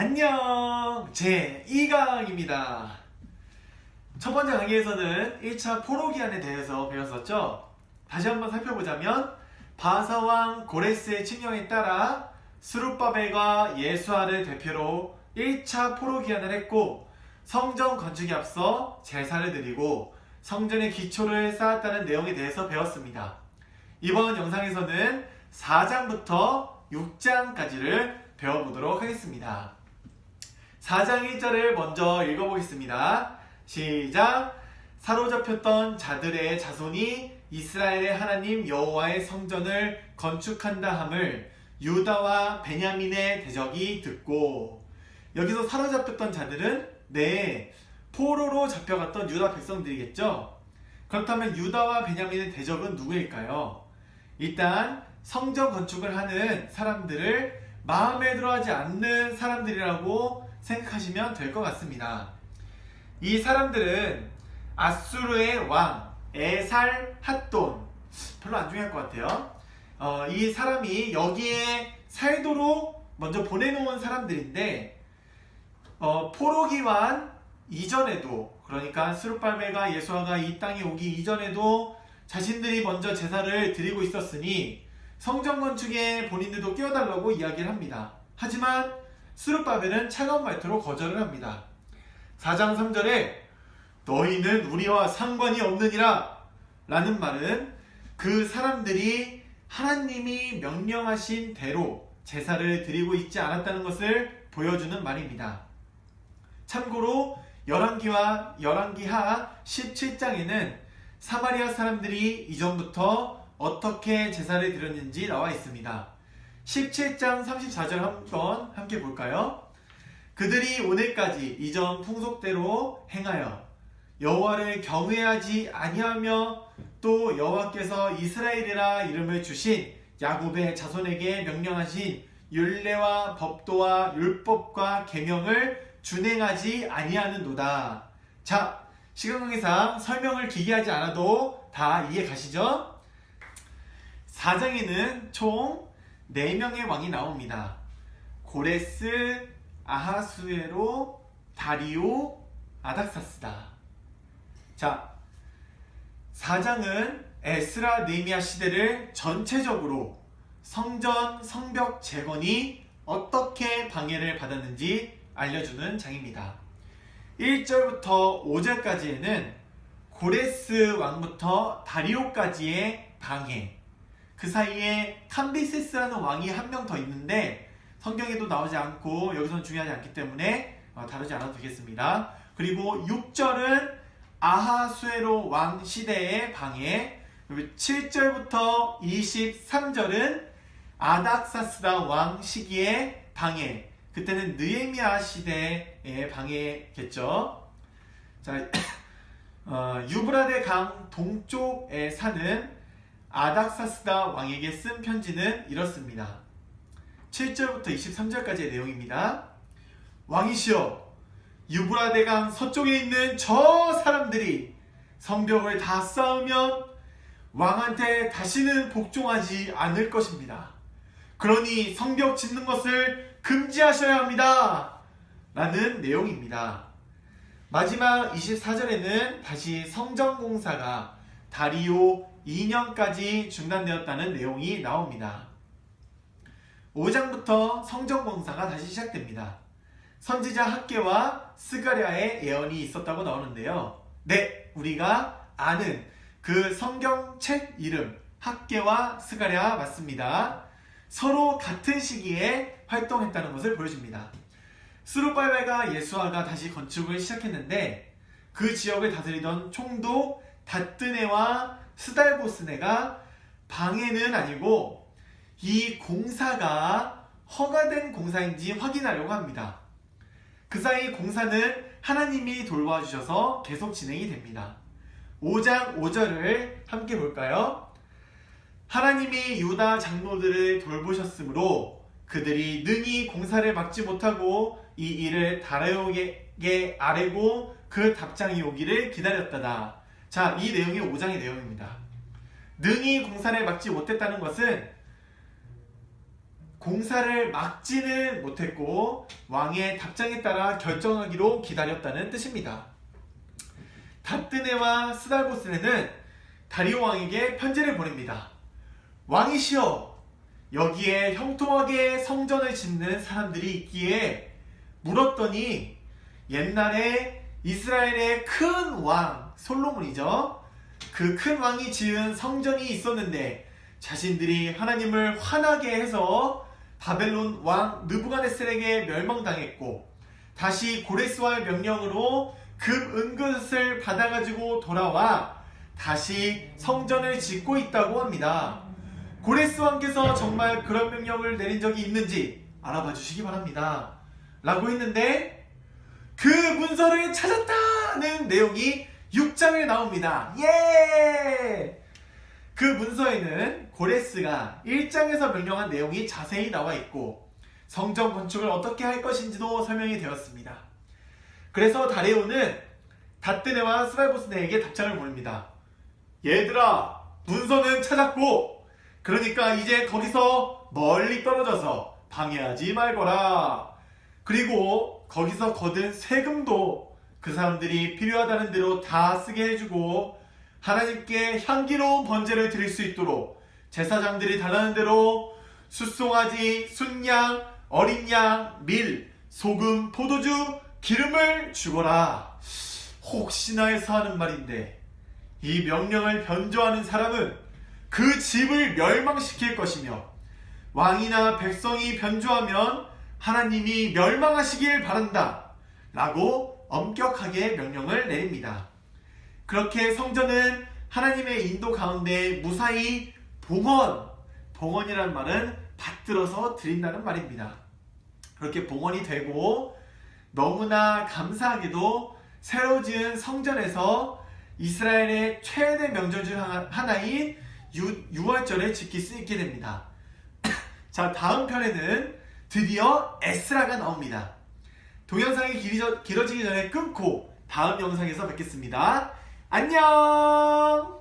안녕! 제 이강입니다. 첫 번째 강의에서는 1차 포로기한에 대해서 배웠었죠? 다시 한번 살펴보자면 바사왕 고레스의 칙령에 따라 스룹바벨과 예수아를 대표로 1차 포로기한을 했고 성전 건축에 앞서 제사를 드리고 성전의 기초를 쌓았다는 내용에 대해서 배웠습니다. 이번 영상에서는 4장부터 6장까지를 배워보도록 하겠습니다. 4장 1절을 먼저 읽어보겠습니다. 시작! 사로잡혔던 자들의 자손이 이스라엘의 하나님 여호와의 성전을 건축한다 함을 유다와 베냐민의 대적이 듣고 여기서 사로잡혔던 자들은 네 포로로 잡혀갔던 유다 백성들이겠죠. 그렇다면 유다와 베냐민의 대적은 누구일까요? 일단 성전 건축을 하는 사람들을 마음에 들어하지 않는 사람들이라고 생각하시면 될 것 같습니다. 이 사람들은 아수르의 왕 에살 핫돈 별로 안 중요할 것 같아요. 어, 이 사람이 여기에 살도록 먼저 보내놓은 사람들인데 어, 포로기환 이전에도 그러니까 스룹발베가 예수아가 이 땅에 오기 이전에도 자신들이 먼저 제사를 드리고 있었으니 성전 건축에 본인들도 끼워달라고 이야기를 합니다. 하지만 스룹바벨은 차가운 말투로 거절을 합니다. 4장 3절에 너희는 우리와 상관이 없느니라 라는 말은 그 사람들이 하나님이 명령하신 대로 제사를 드리고 있지 않았다는 것을 보여주는 말입니다. 참고로 열왕기와 열왕기하 17장에는 사마리아 사람들이 이전부터 어떻게 제사를 드렸는지 나와 있습니다. 17장 34절 한번 함께 볼까요? 그들이 오늘까지 이전 풍속대로 행하여 여호와를 경외하지 아니하며 또 여호와께서 이스라엘이라 이름을 주신 야곱의 자손에게 명령하신 율례와 법도와 율법과 계명을 준행하지 아니하는도다. 자, 시간 관계상 설명을 길게 하지 않아도 다 이해 가시죠? 4장에는 총 4명의 왕이 나옵니다. 고레스, 아하수에로, 다리오, 아닥사스다. 자, 4장은 에스라 네미아 시대를 전체적으로 성전, 성벽 재건이 어떻게 방해를 받았는지 알려주는 장입니다. 1절부터 5절까지에는 고레스 왕부터 다리오까지의 방해, 그 사이에 캄비세스라는 왕이 한 명 더 있는데 성경에도 나오지 않고 여기서는 중요하지 않기 때문에 어, 다루지 않아도 되겠습니다. 그리고 6절은 아하수에로 왕 시대의 방해, 그리고 7절부터 23절은 아닥사스다 왕 시기의 방해, 그때는 느에미아 시대의 방해겠죠. 자, 어, 유브라데 강 동쪽에 사는 아닥사스다 왕에게 쓴 편지는 이렇습니다. 7절부터 23절까지의 내용입니다. 왕이시여, 유브라데 강 서쪽에 있는 저 사람들이 성벽을 다 쌓으면 왕한테 다시는 복종하지 않을 것입니다. 그러니 성벽 짓는 것을 금지하셔야 합니다. 라는 내용입니다. 마지막 24절에는 다시 성전 공사가 다리오 2년까지 중단되었다는 내용이 나옵니다. 5장부터 성전 공사가 다시 시작됩니다. 선지자 학계와 스가랴의 예언이 있었다고 나오는데요. 네, 우리가 아는 그 성경책 이름 학계와 스가랴 맞습니다. 서로 같은 시기에 활동했다는 것을 보여줍니다. 스루발베가 예수아가 다시 건축을 시작했는데 그 지역을 다스리던 총독 다뜨네와 스달보스네가 방해는 아니고 이 공사가 허가된 공사인지 확인하려고 합니다. 그 사이 공사는 하나님이 돌봐주셔서 계속 진행이 됩니다. 5장 5절을 함께 볼까요? 하나님이 유다 장로들을 돌보셨으므로 그들이 능히 공사를 막지 못하고 이 일을 다라오에게 아뢰고 그 답장이 오기를 기다렸다다. 자, 이 내용이 5장의 내용입니다. 능히 공사를 막지 못했다는 것은 공사를 막지는 못했고 왕의 답장에 따라 결정하기로 기다렸다는 뜻입니다. 다뜨네와 스달보스네는 다리오 왕에게 편지를 보냅니다. 왕이시여, 여기에 형통하게 성전을 짓는 사람들이 있기에 물었더니 옛날에 이스라엘의 큰 왕 솔로몬이죠. 그 큰 왕이 지은 성전이 있었는데 자신들이 하나님을 화나게 해서 바벨론 왕 느부갓네살에게 멸망당했고 다시 고레스와의 명령으로 급 은근을 받아가지고 돌아와 다시 성전을 짓고 있다고 합니다. 고레스 왕께서 정말 그런 명령을 내린 적이 있는지 알아봐 주시기 바랍니다. 라고 했는데 그 문서를 찾았다는 내용이 6장에 나옵니다. 예! 그 문서에는 고레스가 1장에서 명령한 내용이 자세히 나와 있고 성전 건축을 어떻게 할 것인지도 설명이 되었습니다. 그래서 다레오는 다뜨네와 스발보스네에게 답장을 보냅니다. 얘들아, 문서는 찾았고 그러니까 이제 거기서 멀리 떨어져서 방해하지 말거라. 그리고 거기서 거둔 세금도 그 사람들이 필요하다는 대로 다 쓰게 해주고 하나님께 향기로운 번제를 드릴 수 있도록 제사장들이 달라는 대로 숫송아지, 순양, 어린 양, 밀, 소금, 포도주, 기름을 주거라. 혹시나 해서 하는 말인데 이 명령을 변조하는 사람은 그 집을 멸망시킬 것이며 왕이나 백성이 변조하면 하나님이 멸망하시길 바란다. 라고 엄격하게 명령을 내립니다. 그렇게 성전은 하나님의 인도 가운데 무사히 봉헌, 봉헌이라는 말은 받들어서 드린다는 말입니다. 그렇게 봉헌이 되고 너무나 감사하게도 새로 지은 성전에서 이스라엘의 최대 명절 중 하나인 유, 6월절을 지킬 수 있게 됩니다. 자, 다음 편에는 드디어 에스라가 나옵니다. 동영상이 길어지기 전에 끊고 다음 영상에서 뵙겠습니다. 안녕!